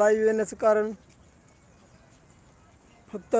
Live येण्याचं कारण फक्त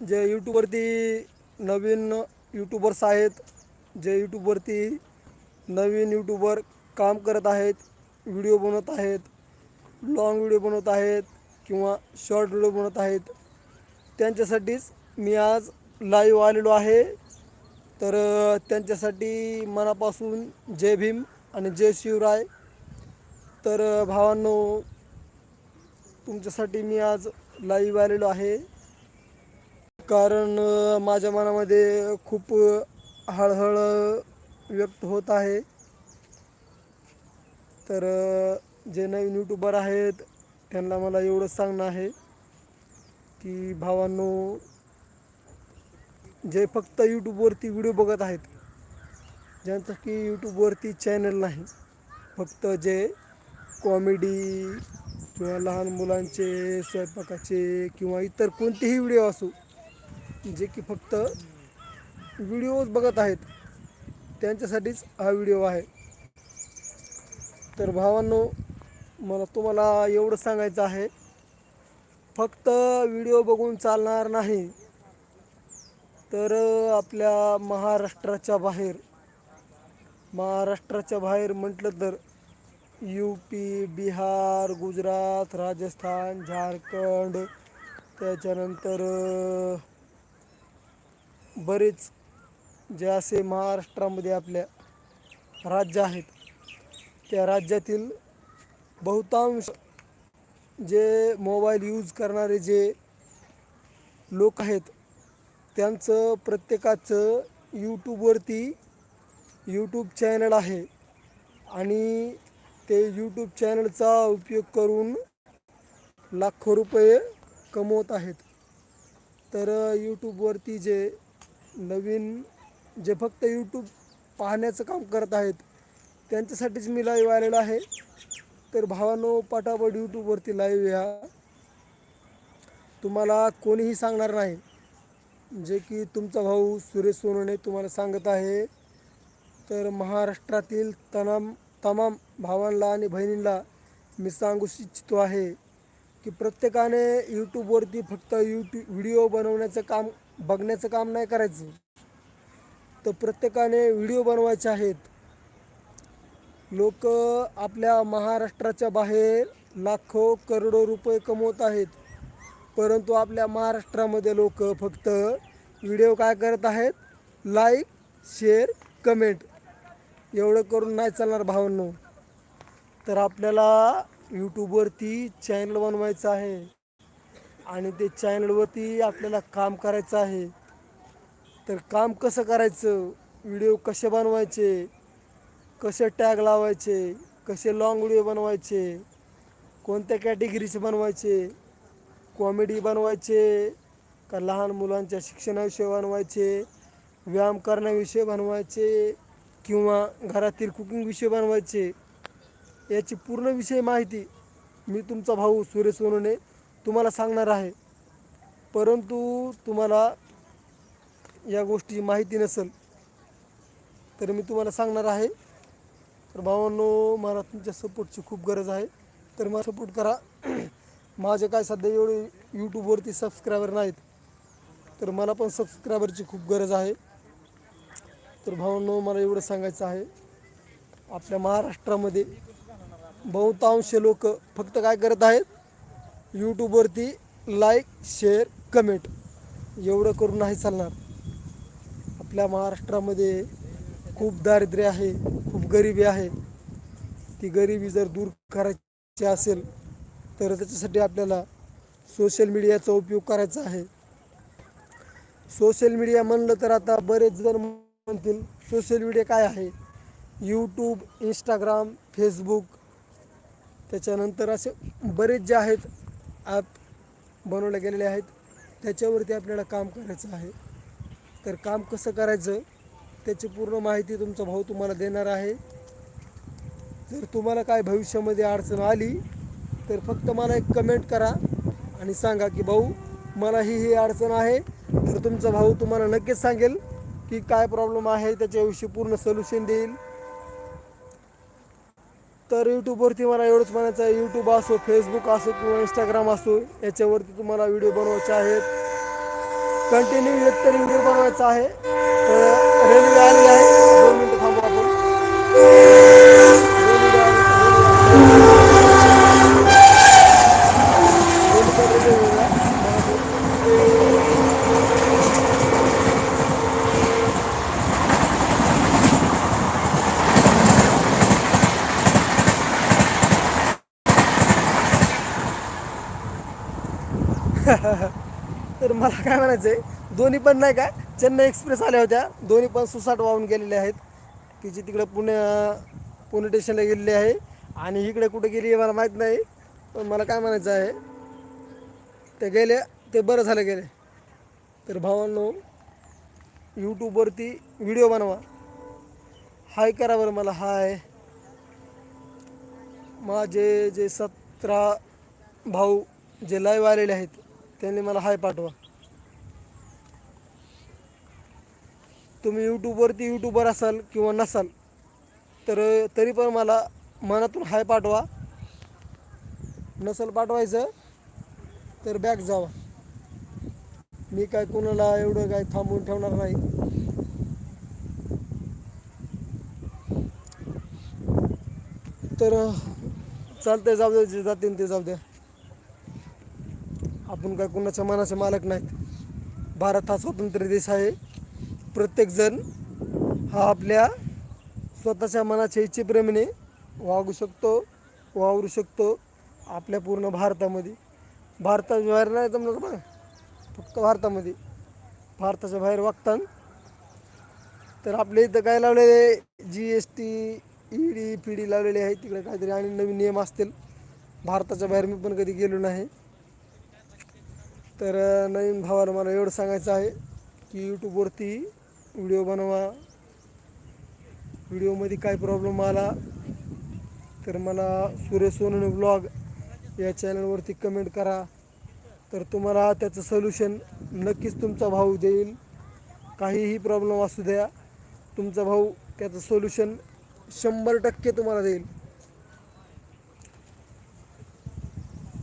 जे यूट्यूबवरती नवीन यूट्यूबर्स आहेत जे यूट्यूबवरती नवीन यूट्यूबर काम करत आहेत व्हिडिओ बनवत आहेत लॉंग व्हिडिओ बनवत आहेत किंवा शॉर्ट व्हिडिओ बनवत आहेत त्यांच्यासाठीच मी आज लाईव्ह आलेलो आहे. तर त्यांच्यासाठी मनापासून जय भीम आणि जय शिवराय. तर भावांनो तुमच्यासाठी मी आज लाईव्ह आलेलो आहे. कारण माझ्या मनामध्ये खूप हळहळ व्यक्त होत आहे. तर जे नवीन यूट्यूबर आहेत त्यांना मला एवढंच सांगणं आहे की भावांनो जे फक्त यूट्यूबवरती व्हिडिओ बघत आहेत ज्यांचं की यूट्यूबवरती चॅनल नाही फक्त जे कॉमेडी किंवा लहान मुलांचे स्वयंपाकाचे किंवा इतर कोणतेही व्हिडिओ असो जे की फक्त व्हिडिओज बघत आहेत त्यांच्यासाठीच हा व्हिडिओ आहे. तर भावांनो मला तुम्हाला एवढं सांगायचं आहे फक्त व्हिडिओ बघून चालणार नाही तर आपल्या महाराष्ट्राच्या बाहेर महाराष्ट्राच्या बाहेर म्हटलं तर यू पी बिहार गुजरात राजस्थान झारखंड त्याच्यानंतर बरेच जे असे महाराष्ट्रामध्ये आपल्या राज्य आहेत त्या राज्यातील बहुतांश जे मोबाईल यूज करणारे जे लोक आहेत त्यांचं प्रत्येकाचं यूट्यूबवरती यूट्यूब चॅनल आहे आणि ते यूट्यूब चॅनलचा उपयोग करून लाखो रुपये कमवत आहेत. तर यूट्यूबवरती जे नवीन जे फक्त यूट्यूब पाहण्याचं काम करत आहेत त्यांच्यासाठीच मी लाईव्ह आलेलो आहे. तर भावानो पटापट यूट्यूबवरती लाईव्ह या. तुम्हाला कोणीही सांगणार नाही. जे की तुमचा भाऊ सुरेश सोनवणे तुम्हाला सांगत आहे. तर महाराष्ट्रातील तमाम तमाम भावांना आणि बहिणींना मी सांगू इच्छितो आहे की प्रत्येकाने यूट्यूबवरती फक्त यूट्यूब व्हिडिओ बनवण्याचं काम बघण्याचं काम नाही करायचं. तर प्रत्येकाने व्हिडिओ बनवायचे आहेत. लोक आपल्या महाराष्ट्राच्या बाहेर लाखो करोडो रुपये कमवत आहेत. परंतु आपल्या महाराष्ट्रामध्ये लोक फक्त व्हिडिओ काय करत आहेत? लाईक शेअर कमेंट एवढं करून नाही चालणार भावांनो. तर आपल्याला यूट्यूबवरती चॅनल बनवायचं आहे. आणि ते चॅनलवरती आपल्याला काम करायचं आहे. तर काम कसं करायचं? व्हिडिओ कसे बनवायचे? कसे टॅग लावायचे? कसे लाँग व्हिडिओ बनवायचे? कोणत्या कॅटेगरीचे बनवायचे? कॉमेडी बनवायचे? का लहान मुलांच्या शिक्षणाविषयी बनवायचे? व्यायाम करण्याविषयी बनवायचे? किंवा घरातील कुकिंग विषय बनवायचे याची पूर्ण विषय माहिती मी तुमचा भाऊ सुरेश सोनवणे तुम्हाला सांगणार आहे. परंतु तुम्हाला या गोष्टी माहिती नसेल तर मी तुम्हाला सांगणार आहे. तर भावांनो मला तुमच्या सपोर्टची खूप गरज आहे. तर मला सपोर्ट करा. माझे काय सध्या एवढे यूट्यूबवरती सबस्क्रायबर नाहीत तर मला पण सबस्क्रायबरची खूप गरज आहे. तर भावांनो मला एवढं सांगायचं आहे आपल्या महाराष्ट्रामध्ये बहुतांश लोक फक्त काय करत आहेत? यूट्यूबवरती लाईक शेअर कमेंट एवढं करून नाही चालणार. आपल्या महाराष्ट्रामध्ये खूप दारिद्र्य आहे खूप गरिबी आहे. ती गरिबी जर दूर करायची असेल तर त्याच्यासाठी आपल्याला सोशल मीडियाचा उपयोग करायचा आहे. सोशल मीडिया म्हणलं तर आता बरेच जण म्हणतील सोशल मीडिया काय आहे? यूट्यूब इंस्टाग्राम फेसबुक त्याच्यानंतर असे बरेच जे आहेत ॲप बनवले गेलेले आहेत. त्याच्यावरती आपल्याला काम करायचं आहे. तर काम कसं करायचं त्याची पूर्ण माहिती तुमचा भाऊ तुम्हाला देणार आहे. जर तुम्हाला काय भविष्यामध्ये अडचण आली तर फक्त मला एक कमेंट करा आणि सांगा की भाऊ मला ही ही अडचण आहे. तर तुमचा भाऊ तुम्हाला नक्कीच सांगेल की काय प्रॉब्लेम आहे त्याच्याविषयी पूर्ण सोल्युशन देईल. तर यूट्यूबवरती मला एवढंच म्हणायचं आहे. यूट्यूब असो फेसबुक असो किंवा इंस्टाग्राम असो याच्यावरती तुम्हाला व्हिडिओ बनवायचे आहेत. कंटिन्यू एक तरी व्हिडिओ बनवायचा आहे. तर रेल्वे आली आहे. दोन मिनटं थांबू आपण रेल्वे आली- रेल्वे रेल्वे रेल्वे. तर मला काय म्हणायचं आहे दोन्ही पण नाही का चेन्नई एक्सप्रेस आल्या होत्या. दोन्ही पण सुसाट वाहून गेलेल्या आहेत. की जी तिकडे पुणे पुणे स्टेशनला गेलेली आहे. आणि इकडे कुठे गेली आहे मला माहीत नाही. पण मला काय म्हणायचं आहे ते गेले ते बरं झालं गेले. तर भावांनो यूट्यूबवरती व्हिडिओ बनवा. हाय करा बरं मला हाय. माझे जे सतरा भाऊ जे लाईव्ह आलेले आहेत त्यांनी मला हाय पाठवा. तुम्ही यूट्यूबवरती यूट्यूबर असाल किंवा नसाल तर तरी पण मला मनातून हाय पाठवा. नसल पाठवायचं तर बॅक जावा. मी काय कोणाला एवढं काय थांबून ठेवणार नाही. तर चालतंय जाऊ द्या जे जातील ते जाऊ द्या आपण काय कोणाच्या मनाचे मालक नाहीत. भारत हा स्वतंत्र देश आहे. प्रत्येकजण हा आपल्या स्वतःच्या मनाच्या इच्छेप्रमाणे वागू शकतो वावरू शकतो आपल्या पूर्ण भारतामध्ये. भारताच्या बाहेर नाही जमलं बघा फक्त भारतामध्ये. भारताच्या बाहेर वागताना. तर आपल्या इथं काय लावलेले G S T E D P D लावलेले आहे तिकडे काहीतरी आणि नवीन नियम असतील. भारताच्या बाहेर मी पण कधी गेलो नाही. तर नवीन भावाला मला एवढं सांगायचं आहे की यूट्यूबवरती व्हिडिओ बनवा. व्हिडिओमध्ये काय प्रॉब्लेम आला तर मला सुरेश सोनवणे ब्लॉग या चॅनलवरती कमेंट करा. तर तुम्हाला त्याचं सोल्युशन नक्कीच तुमचा भाऊ देईल. काहीही प्रॉब्लेम असू द्या तुमचा भाऊ त्याचं सोल्युशन शंभर टक्के तुम्हाला देईल.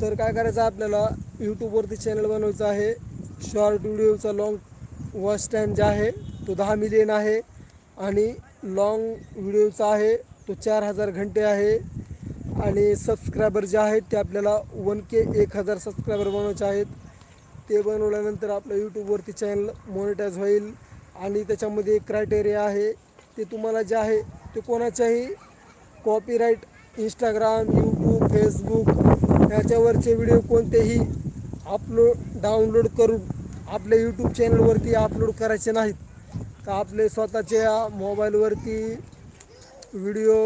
तर काय करायचं आपल्याला यूट्यूबवरती चॅनल बनवायचं आहे. शॉर्ट व्हिडिओचा लाँग वॉच टाईम जे आहे तो दहा मिलियन आहे आणि लाँग व्हिडिओचा आहे तो चार हजार घंटे आहे. आणि सबस्क्रायबर जे आहेत ते आपल्याला वन के एक हजार सबस्क्रायबर बनवायचे आहेत. ते बनवल्यानंतर आपलं यूट्यूबवरती चॅनल मॉनिटाईज होईल. आणि त्याच्यामध्ये एक क्रायटेरिया आहे ते तुम्हाला जे आहे ते कोणाच्याही कॉपीराईट इंस्टाग्राम यूट्यूब फेसबुक याच्यावरचे व्हिडिओ कोणतेही अपलोड डाउनलोड करून आपल्या यूट्यूब चॅनलवरती अपलोड करायचे नाहीत. तर आपले स्वतःच्या मोबाईलवरती व्हिडिओ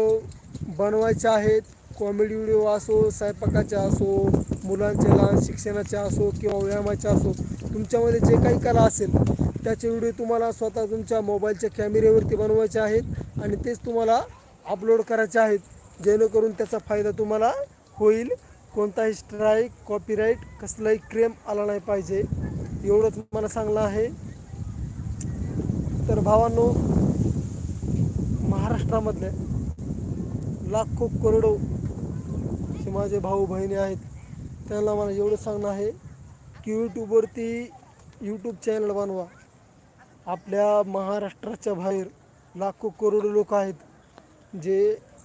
बनवायचे आहेत? कॉमेडी व्हिडिओ असो स्वयंपाकाचे असो मुलांचे लहान शिक्षणाचे असो किंवा व्यायामाचे असो तुमच्यामध्ये जे काही कला असेल त्याचे व्हिडिओ तुम्हाला स्वतः तुमच्या मोबाईलच्या कॅमेऱ्यावरती बनवायचे आहेत आणि तेच तुम्हाला अपलोड करायचे आहेत. जेणेकरून त्याचा फायदा तुम्हाला होईल. कोणताही स्ट्राईक कॉपीराईट कसलाही क्रेम आला नाही पाहिजे. एवढंच मला सांगलं आहे. तर भावांनो महाराष्ट्रामधले लाखो करोडो जे माझे भाऊ बहिणी आहेत. त्यांना मला एवढं सांगणं आहे की यूट्यूबवरती यूट्यूब चॅनल बनवा. आपल्या महाराष्ट्राच्या बाहेर लाखो करोडो लोक आहेत जे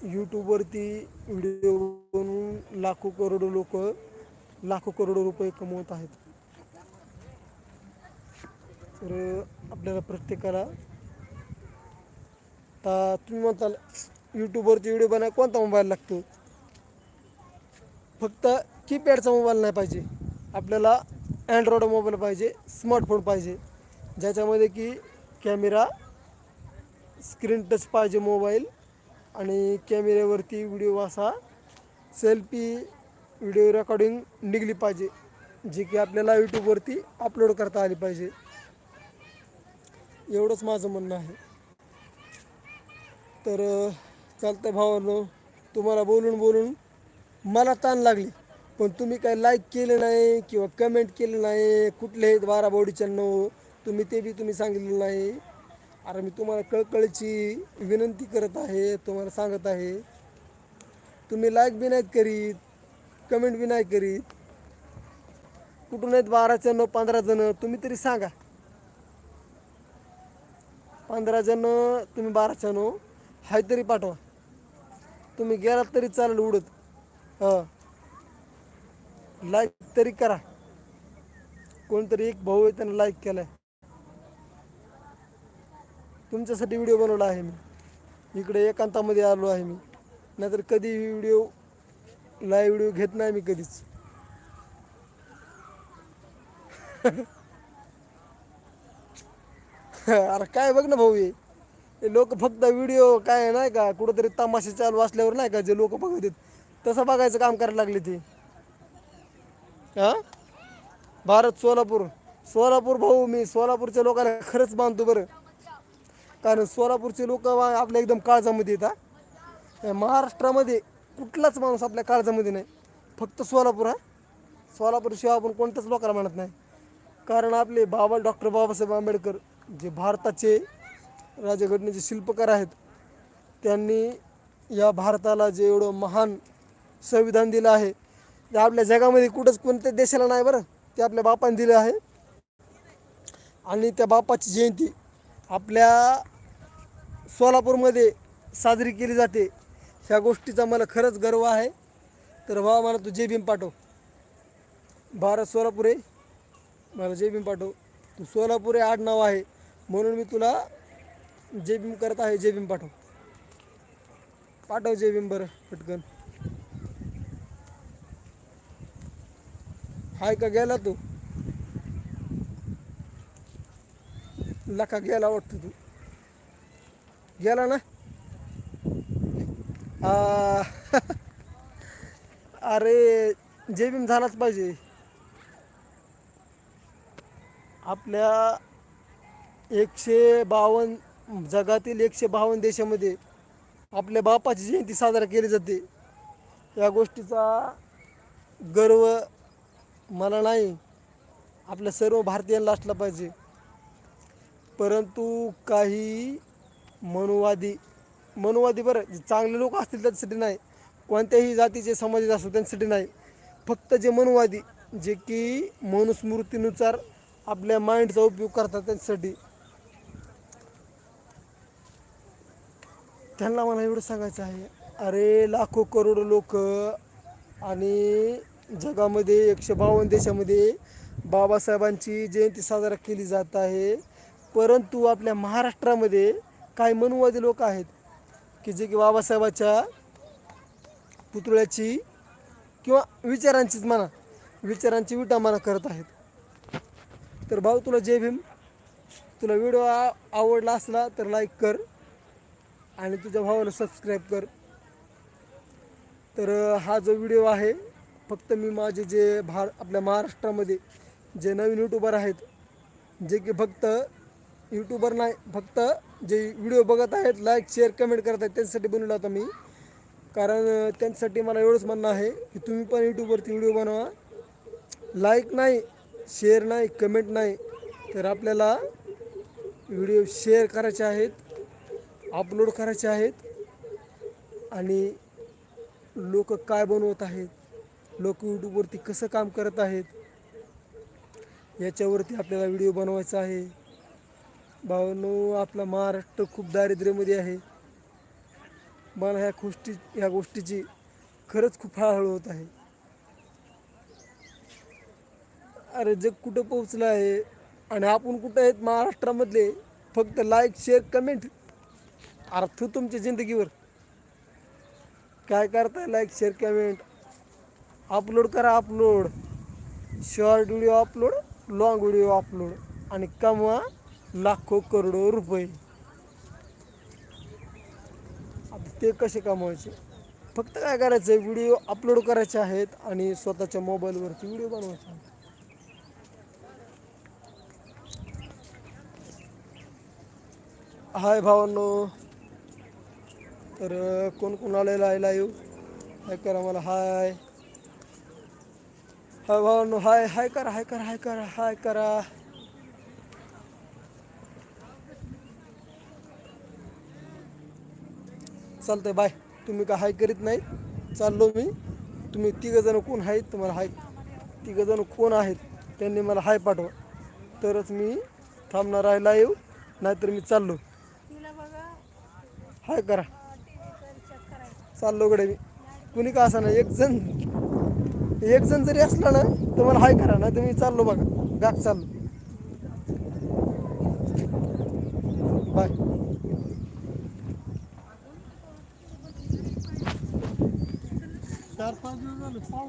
यूट्यूबवरती व्हिडिओ बनवून लाखो करोडो लोक लाखो करोडो रुपये कमवत आहेत. तर आपल्याला प्रत्येकाला आता तुम्ही म्हणताल यूट्यूबवरती व्हिडिओ बनाय कोणता मोबाईल लागतो? फक्त कीपॅडचा मोबाईल नाही पाहिजे. आपल्याला अँड्रॉइड मोबाईल पाहिजे स्मार्टफोन पाहिजे. ज्याच्यामध्ये की कॅमेरा स्क्रीन टच पाहिजे मोबाईल आणि कॅमेऱ्यावरती व्हिडिओ असा सेल्फी व्हिडिओ रेकॉर्डिंग निघली पाहिजे जी की आपल्याला यूट्यूबवरती अपलोड करता आली पाहिजे. एवढंच माझं म्हणणं आहे. तर चालतं भावांनो तुम्हाला बोलून बोलून मला ताण लागली. पण तुम्ही काय लाईक केले नाही किंवा कमेंट केलं नाही कुठले बारा बॉडीच्यानो तुम्ही ते बी तुम्ही सांगितलं नाही. अरे मी तुम्हाला कळकळीची विनंती करत आहे तुम्हाला सांगत आहे. तुम्ही लाईक बी नाहीत करीत कमेंट बी नाही करीत. कुठून आहेत बारा जण पंधरा जण तुम्ही तरी सांगा. पंधरा जण तुम्ही बारा जण हो. हाय तरी पाठवा. तुम्ही गेलात तरी चालेल उडत. हां. लाईक तरी करा. कोणतरी एक भाऊ आहे त्यानं लाईक केलाय. तुमच्यासाठी व्हिडिओ बनवला आहे मी. इकडे एकांतामध्ये आलो आहे मी. नाहीतर कधी व्हिडिओ लाईव्ह व्हिडिओ घेत नाही मी कधीच. अरे काय बघ ना भाऊ हे. लोक फक्त व्हिडिओ काय नाही का कुठंतरी तमाशे चालू असल्यावर नाही का जे लोक बघत आहेत तसं बघायचं काम करायला लागले ते. हा? भारत सोलापूर. सोलापूर भाऊ मी सोलापूरच्या लोकांना खरंच मानतो बरं. कारण सोलापूरचे लोक आपल्या एकदम काळजामध्ये येतात महाराष्ट्रामध्ये कुठलाच माणूस आपल्या काळजामध्ये नाही. फक्त सोलापूर हा. सोलापूरशिवाय आपण कोणत्याच लोकांना म्हणत नाही. कारण आपले बाबा डॉक्टर बाबासाहेब आंबेडकर जे भारताचे राज्यघटनेचे शिल्पकार आहेत त्यांनी या भारताला जे एवढं महान संविधान दिलं आहे ते आपल्या जगामध्ये कुठंच कोणत्या देशाला नाही बरं ते आपल्या बापाने दिलं आहे. आणि त्या बापाची जयंती आपल्या सोलापूरमध्ये साजरी केली जाते ह्या गोष्टीचा मला खरंच गर्व आहे. तर भावा मला तू जय भीम पाठव. भारत सोलापूर आहे मला जय भीम पाठव. तू सोलापूर हे आडनाव आहे. म्हणून मी तुला जे बीम करत आहे जे बीम पाठव. पाठव जे बीम बरं पटकन. हाय का गेला तू? लका गेला वाटतो तू. गेला ना? आ, अरे जे बीम झालाच पाहिजे. आपल्या एकशे बावन्न जगातील एकशे बावन्न देशामध्ये आपल्या बापाची जयंती साजरा केली जाते. या गोष्टीचा गर्व मला नाही. आपल्या सर्व भारतीयांना असला पाहिजे. परंतु काही मनुवादी मनुवादी बरं जे चांगले लोक असतील त्यांच्यासाठी नाही. कोणत्याही जातीचे समाजाचे असतील त्यांच्यासाठी नाही. फक्त जे मनुवादी जे की मनुस्मृतीनुसार आपल्या माइंडचा उपयोग करतात त्यांच्यासाठी. त्यांना मला एवढं सांगायचं आहे अरे लाखो करोड लोक आणि जगामध्ये एकशे बावन्न देशामध्ये बाबासाहेबांची जयंती साजरा केली जात आहे. परंतु आपल्या महाराष्ट्रामध्ये काही मनुवादी लोक आहेत की जे की बाबासाहेबाच्या पुतळ्याची किंवा विचारांचीच म्हणा विचारांची विटामाना करत आहेत. तर भाऊ तुला जय भीम. तुला व्हिडिओ आ आवडला असला तर लाईक कर. आणि तुझ्या भावाला सबस्क्राईब कर. तर हा जो व्हिडिओ आहे फक्त मी माझे जे भार आपल्या महाराष्ट्रामध्ये जे नवीन यूट्यूबर आहेत जे की फक्त यूट्यूबर नाही फक्त जे व्हिडिओ बघत आहेत लाईक शेअर कमेंट करत आहेत त्यांच्यासाठी बनवला होता मी. कारण त्यांच्यासाठी मला एवढंच म्हणणं आहे की तुम्ही पण यूट्यूबवरती व्हिडिओ बनवा. लाईक नाही शेअर नाही कमेंट नाही तर आपल्याला व्हिडिओ शेअर करायचे आहेत. अपलोड करायचे आहेत आणि लोक काय बनवत आहेत लोक यूट्यूबवरती कसं काम करत आहेत याच्यावरती आपल्याला व्हिडिओ बनवायचा आहे. भावनो आपला महाराष्ट्र खूप दारिद्र्यामध्ये आहे. मला ह्या गोष्टी ह्या गोष्टीची खरंच खूप हळहळ होत आहे. अरे जग कुठं पोहोचलं आहे आणि आपण कुठं आहेत महाराष्ट्रामधले? फक्त लाईक शेअर कमेंट अरे तुमच्या जिंदगीवर. काय करताय? लाईक शेअर कमेंट अपलोड करा upload short video upload long video upload आणि कमवा लाखो करोडो रुपये. आता ते कसे कमवायचे? फक्त काय करायचं आहे व्हिडिओ अपलोड करायचे आहेत आणि स्वतःच्या मोबाईलवरती व्हिडिओ बनवायचे आहेत. हाय भावांनो. तर कोण कोण आलेला आहे लाईव्ह हाय करा मला हाय. हाय भावांनो हाय हाय करा हाय करा हाय करा हाय करा. चालतंय बाय. तुम्ही काय हाय करीत नाही? चाललो मी. तुम्ही तिघंजणं कोण आहेत? तुम्हाला हाय तिघंजणं कोण आहेत? त्यांनी मला हाय पाठवा. तरच मी थांबणार आहे लाईव्ह नाहीतर मी चाललो. हाय करा. चाललो कडे मी. कुणी का असा ना एक जण. एक जण जरी असला ना तर मला हाय करा ना तर मी चाललो बघा. गाग चाललो. बाय. चार पाच दिवस झाले. पाऊस